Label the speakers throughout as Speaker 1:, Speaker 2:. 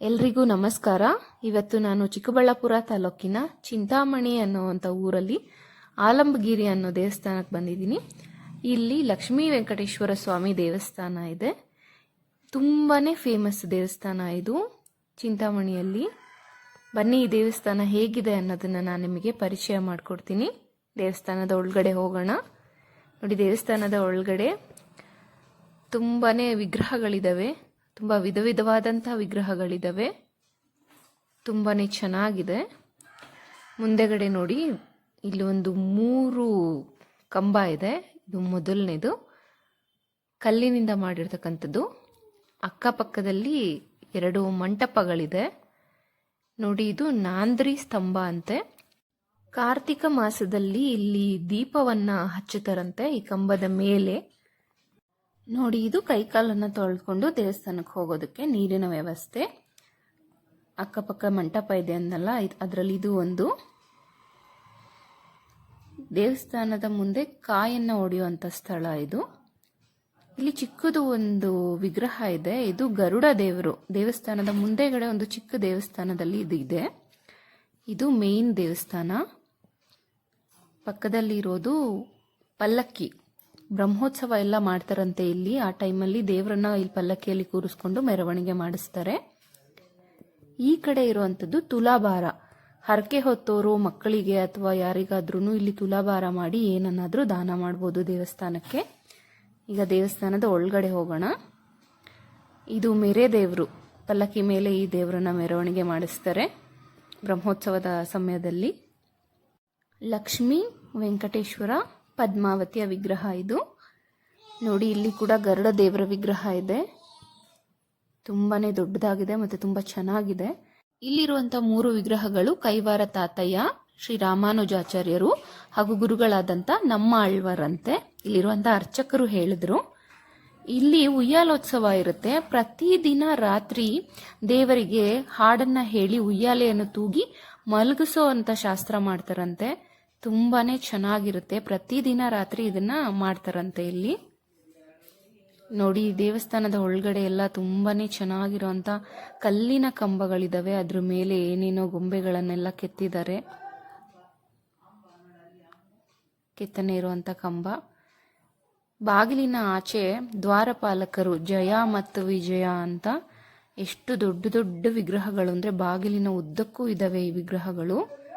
Speaker 1: ಎಲ್ರಿಗೂ ನಮಸ್ಕಾರ. ಇವತ್ತು ನಾನು ಚಿಕ್ಕಬಳ್ಳಾಪುರ ತಾಲೂಕಿನ ಚಿಂತಾಮಣಿ ಅನ್ನುವಂಥ ಊರಲ್ಲಿ ಆಲಂಬಗಿರಿ ಅನ್ನೋ ದೇವಸ್ಥಾನಕ್ಕೆ ಬಂದಿದ್ದೀನಿ. ಇಲ್ಲಿ ಲಕ್ಷ್ಮೀ ವೆಂಕಟೇಶ್ವರ ಸ್ವಾಮಿ ದೇವಸ್ಥಾನ ಇದೆ. ತುಂಬಾ ಫೇಮಸ್ ದೇವಸ್ಥಾನ ಇದು ಚಿಂತಾಮಣಿಯಲ್ಲಿ. ಬನ್ನಿ, ಈ ದೇವಸ್ಥಾನ ಹೇಗಿದೆ ಅನ್ನೋದನ್ನು ನಾನು ನಿಮಗೆ ಪರಿಚಯ ಮಾಡಿಕೊಡ್ತೀನಿ. ದೇವಸ್ಥಾನದ ಒಳಗಡೆ ಹೋಗೋಣ. ನೋಡಿ, ದೇವಸ್ಥಾನದ ಒಳಗಡೆ ತುಂಬಾ ವಿಗ್ರಹಗಳಿದ್ದಾವೆ ತುಂಬ ವಿಧ ವಿಧವಾದಂಥ ವಿಗ್ರಹಗಳಿದ್ದಾವೆ ತುಂಬಾ ಚೆನ್ನಾಗಿದೆ. ಮುಂದೆಗಡೆ ನೋಡಿ, ಇಲ್ಲಿ ಒಂದು ಮೂರು ಕಂಬ ಇದೆ. ಇದು ಮೊದಲನೇದು. ಕಲ್ಲಿನಿಂದ ಮಾಡಿರ್ತಕ್ಕಂಥದ್ದು. ಅಕ್ಕಪಕ್ಕದಲ್ಲಿ ಎರಡು ಮಂಟಪಗಳಿದೆ. ನೋಡಿ, ಇದು ನಾಂದ್ರಿ ಸ್ತಂಭ ಅಂತೆ. ಕಾರ್ತಿಕ ಮಾಸದಲ್ಲಿ ಇಲ್ಲಿ ದೀಪವನ್ನ ಹಚ್ಚುತ್ತಾರಂತೆ ಈ ಕಂಬದ ಮೇಲೆ. ನೋಡಿ, ಇದು ಕೈಕಾಲನ್ನು ತೊಳ್ಕೊಂಡು ದೇವಸ್ಥಾನಕ್ಕೆ ಹೋಗೋದಕ್ಕೆ ನೀರಿನ ವ್ಯವಸ್ಥೆ. ಅಕ್ಕಪಕ್ಕ ಮಂಟಪ ಇದೆ ಅಂದಲ್ಲ ಅದರಲ್ಲಿ ಇದು ಒಂದು. ದೇವಸ್ಥಾನದ ಮುಂದೆ ಕಾಯನ್ನು ಹೊಡೆಯುವಂಥ ಸ್ಥಳ ಇದು. ಇಲ್ಲಿ ಚಿಕ್ಕದು ಒಂದು ವಿಗ್ರಹ ಇದೆ, ಇದು ಗರುಡ ದೇವರು. ದೇವಸ್ಥಾನದ ಮುಂದೆಗಡೆ ಒಂದು ಚಿಕ್ಕ ದೇವಸ್ಥಾನದಲ್ಲಿ ಇದು ಇದೆ. ಇದು ಮೇನ್ ದೇವಸ್ಥಾನ. ಪಕ್ಕದಲ್ಲಿರೋದು ಪಲ್ಲಕ್ಕಿ. ಬ್ರಹ್ಮೋತ್ಸವ ಎಲ್ಲ ಮಾಡ್ತಾರಂತೆ ಇಲ್ಲಿ. ಆ ಟೈಮಲ್ಲಿ ದೇವರನ್ನ ಇಲ್ಲಿ ಪಲ್ಲಕ್ಕಿಯಲ್ಲಿ ಕೂರಿಸ್ಕೊಂಡು ಮೆರವಣಿಗೆ ಮಾಡಿಸ್ತಾರೆ. ಈ ಕಡೆ ಇರುವಂಥದ್ದು ತುಲಾಭಾರ. ಹರಕೆ ಹೊತ್ತೋರು ಮಕ್ಕಳಿಗೆ ಅಥವಾ ಯಾರಿಗಾದ್ರೂ ಇಲ್ಲಿ ತುಲಾಭಾರ ಮಾಡಿ ಏನನ್ನಾದರೂ ದಾನ ಮಾಡ್ಬೋದು ದೇವಸ್ಥಾನಕ್ಕೆ. ಈಗ ದೇವಸ್ಥಾನದ ಒಳಗಡೆ ಹೋಗೋಣ. ಇದು ಮೇರೆ ದೇವರು. ಪಲ್ಲಕ್ಕಿ ಮೇಲೆ ಈ ದೇವರನ್ನ ಮೆರವಣಿಗೆ ಮಾಡಿಸ್ತಾರೆ ಬ್ರಹ್ಮೋತ್ಸವದ ಸಮಯದಲ್ಲಿ. ಲಕ್ಷ್ಮಿ ವೆಂಕಟೇಶ್ವರ ಪದ್ಮಾವತಿಯ ವಿಗ್ರಹ ಇದು. ನೋಡಿ, ಇಲ್ಲಿ ಕೂಡ ಗರುಡ ದೇವರ ವಿಗ್ರಹ ಇದೆ. ತುಂಬಾನೇ ದೊಡ್ಡದಾಗಿದೆ ಮತ್ತೆ ತುಂಬಾ ಚೆನ್ನಾಗಿದೆ. ಇಲ್ಲಿರುವಂತ ಮೂರು ವಿಗ್ರಹಗಳು ಕೈವಾರ ತಾತಯ್ಯ, ಶ್ರೀ ರಾಮಾನುಜಾಚಾರ್ಯರು ಹಾಗೂ ಗುರುಗಳಾದಂತ ನಮ್ಮ ಆಳ್ವರಂತೆ ಇಲ್ಲಿರುವಂತ ಅರ್ಚಕರು ಹೇಳಿದ್ರು. ಇಲ್ಲಿ ಉಯ್ಯಾಲೋತ್ಸವ ಇರುತ್ತೆ. ಪ್ರತಿದಿನ ರಾತ್ರಿ ದೇವರಿಗೆ ಹಾಡನ್ನ ಹೇಳಿ ಉಯ್ಯಾಲೆಯನ್ನು ತೂಗಿ ಮಲಗಿಸೋ ಅಂತ ಶಾಸ್ತ್ರ ಮಾಡ್ತಾರಂತೆ. ತುಂಬಾನೇ ಚೆನ್ನಾಗಿರುತ್ತೆ. ಪ್ರತಿದಿನ ರಾತ್ರಿ ಇದನ್ನ ಮಾಡ್ತಾರಂತೆ ಇಲ್ಲಿ. ನೋಡಿ ದೇವಸ್ಥಾನದ ಒಳಗಡೆ ಎಲ್ಲ ತುಂಬಾ ಚೆನ್ನಾಗಿರುವಂತ ಕಲ್ಲಿನ ಕಂಬಗಳಿದಾವೆ. ಅದ್ರ ಮೇಲೆ ಏನೇನೋ ಗೊಂಬೆಗಳನ್ನೆಲ್ಲ ಕೆತ್ತಿದ್ದಾರೆ. ಕೆತ್ತನೆ ಇರುವಂತ ಕಂಬ. ಬಾಗಿಲಿನ ಆಚೆ ದ್ವಾರಪಾಲಕರು ಜಯ ಮತ್ತು ವಿಜಯ ಅಂತ ಎಷ್ಟು ದೊಡ್ಡ ದೊಡ್ಡ ವಿಗ್ರಹಗಳು ಅಂದ್ರೆ ಬಾಗಿಲಿನ ಉದ್ದಕ್ಕೂ ಇದಾವೆ ಈ ವಿಗ್ರಹಗಳು.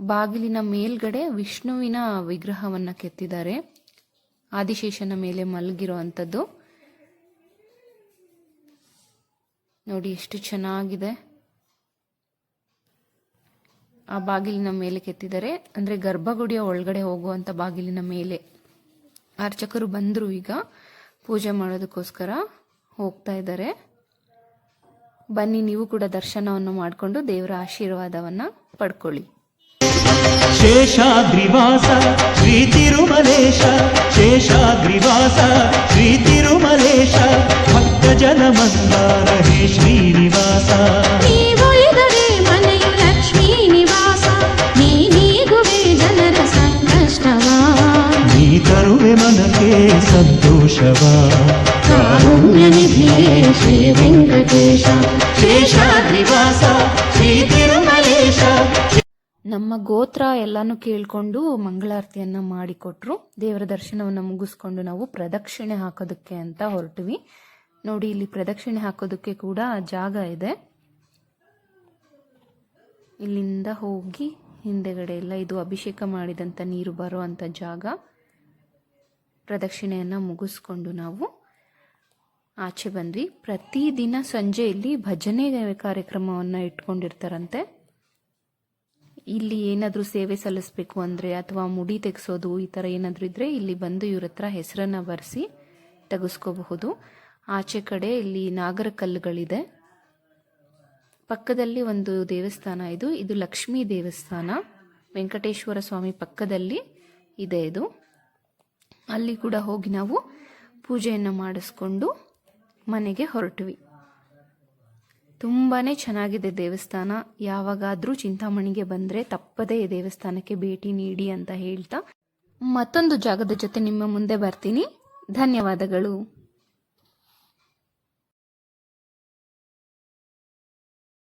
Speaker 1: ಬಾಗಿಲಿನ ಮೇಲ್ಗಡೆ ವಿಷ್ಣುವಿನ ವಿಗ್ರಹವನ್ನ ಕೆತ್ತಿದ್ದಾರೆ. ಆದಿಶೇಷನ ಮೇಲೆ ಮಲಗಿರೋ ಅಂಥದ್ದು ನೋಡಿ ಎಷ್ಟು ಚೆನ್ನಾಗಿದೆ. ಆ ಬಾಗಿಲಿನ ಮೇಲೆ ಕೆತ್ತಿದ್ದಾರೆ. ಅಂದ್ರೆ ಗರ್ಭಗುಡಿಯ ಒಳಗಡೆ ಹೋಗುವಂತ ಬಾಗಿಲಿನ ಮೇಲೆ. ಅರ್ಚಕರು ಬಂದರು ಈಗ ಪೂಜೆ ಮಾಡೋದಕ್ಕೋಸ್ಕರ ಹೋಗ್ತಾ ಇದ್ದಾರೆ. ಬನ್ನಿ ನೀವು ಕೂಡ ದರ್ಶನವನ್ನು ಮಾಡಿಕೊಂಡು ದೇವರ ಆಶೀರ್ವಾದವನ್ನ ಪಡ್ಕೊಳ್ಳಿ.
Speaker 2: శేషాగ్రివాస శ్రీ
Speaker 3: తిరుమలేశ శేషాగ్రివాస శ్రీ తిరుమలేశ
Speaker 2: భక్తజనమందార హే శ్రీనివాస. తరువే
Speaker 3: శ్రీ వెంకటేశ శేష
Speaker 1: ನಮ್ಮ ಗೋತ್ರ ಎಲ್ಲಾನು ಕೇಳಿಕೊಂಡು ಮಂಗಳಾರತಿಯನ್ನ ಮಾಡಿಕೊಟ್ರು. ದೇವರ ದರ್ಶನವನ್ನ ಮುಗಿಸ್ಕೊಂಡು ನಾವು ಪ್ರದಕ್ಷಿಣೆ ಹಾಕೋದಕ್ಕೆ ಅಂತ ಹೊರಟಿವಿ. ನೋಡಿ, ಇಲ್ಲಿ ಪ್ರದಕ್ಷಿಣೆ ಹಾಕೋದಕ್ಕೆ ಕೂಡ ಜಾಗ ಇದೆ. ಇಲ್ಲಿಂದ ಹೋಗಿ ಹಿಂದೆಗಡೆ ಎಲ್ಲ ಇದು ಅಭಿಷೇಕ ಮಾಡಿದಂಥ ನೀರು ಬರುವಂಥ ಜಾಗ. ಪ್ರದಕ್ಷಿಣೆಯನ್ನ ಮುಗಿಸ್ಕೊಂಡು ನಾವು ಆಚೆ ಬಂದ್ವಿ. ಪ್ರತಿದಿನ ಸಂಜೆ ಇಲ್ಲಿ ಭಜನೆ ಕಾರ್ಯಕ್ರಮವನ್ನು ಇಟ್ಕೊಂಡಿರ್ತಾರಂತೆ. ಇಲ್ಲಿ ಏನಾದರೂ ಸೇವೆ ಸಲ್ಲಿಸಬೇಕು ಅಂದರೆ ಅಥವಾ ಮುಡಿ ತೆಗೆಸೋದು ಈ ಥರ ಏನಾದರೂ ಇದ್ದರೆ ಇಲ್ಲಿ ಬಂದು ಇವ್ರ ಹತ್ರ ಹೆಸರನ್ನು ಬರೆಸಿ ತೆಗೆಸ್ಕೋಬಹುದು. ಆಚೆ ಕಡೆ ಇಲ್ಲಿ ನಾಗರ ಕಲ್ಲುಗಳಿದೆ. ಪಕ್ಕದಲ್ಲಿ ಒಂದು ದೇವಸ್ಥಾನ ಇದು. ಇದು ಲಕ್ಷ್ಮೀ ದೇವಸ್ಥಾನ. ವೆಂಕಟೇಶ್ವರ ಸ್ವಾಮಿ ಪಕ್ಕದಲ್ಲಿ ಇದೆ ಇದು. ಅಲ್ಲಿ ಕೂಡ ಹೋಗಿ ನಾವು ಪೂಜೆಯನ್ನು ಮಾಡಿಸ್ಕೊಂಡು ಮನೆಗೆ ಹೊರಟ್ವಿ. ತುಂಬಾನೇ ಚೆನ್ನಾಗಿದೆ ದೇವಸ್ಥಾನ. ಯಾವಾಗಾದರೂ ಚಿಂತಾಮಣಿಗೆ ಬಂದ್ರೆ ತಪ್ಪದೇ ದೇವಸ್ಥಾನಕ್ಕೆ ಭೇಟಿ ನೀಡಿ ಅಂತ ಹೇಳ್ತಾ ಮತ್ತೊಂದು ಜಾಗದ ಜೊತೆ ನಿಮ್ಮ ಮುಂದೆ ಬರ್ತೀನಿ. ಧನ್ಯವಾದಗಳು.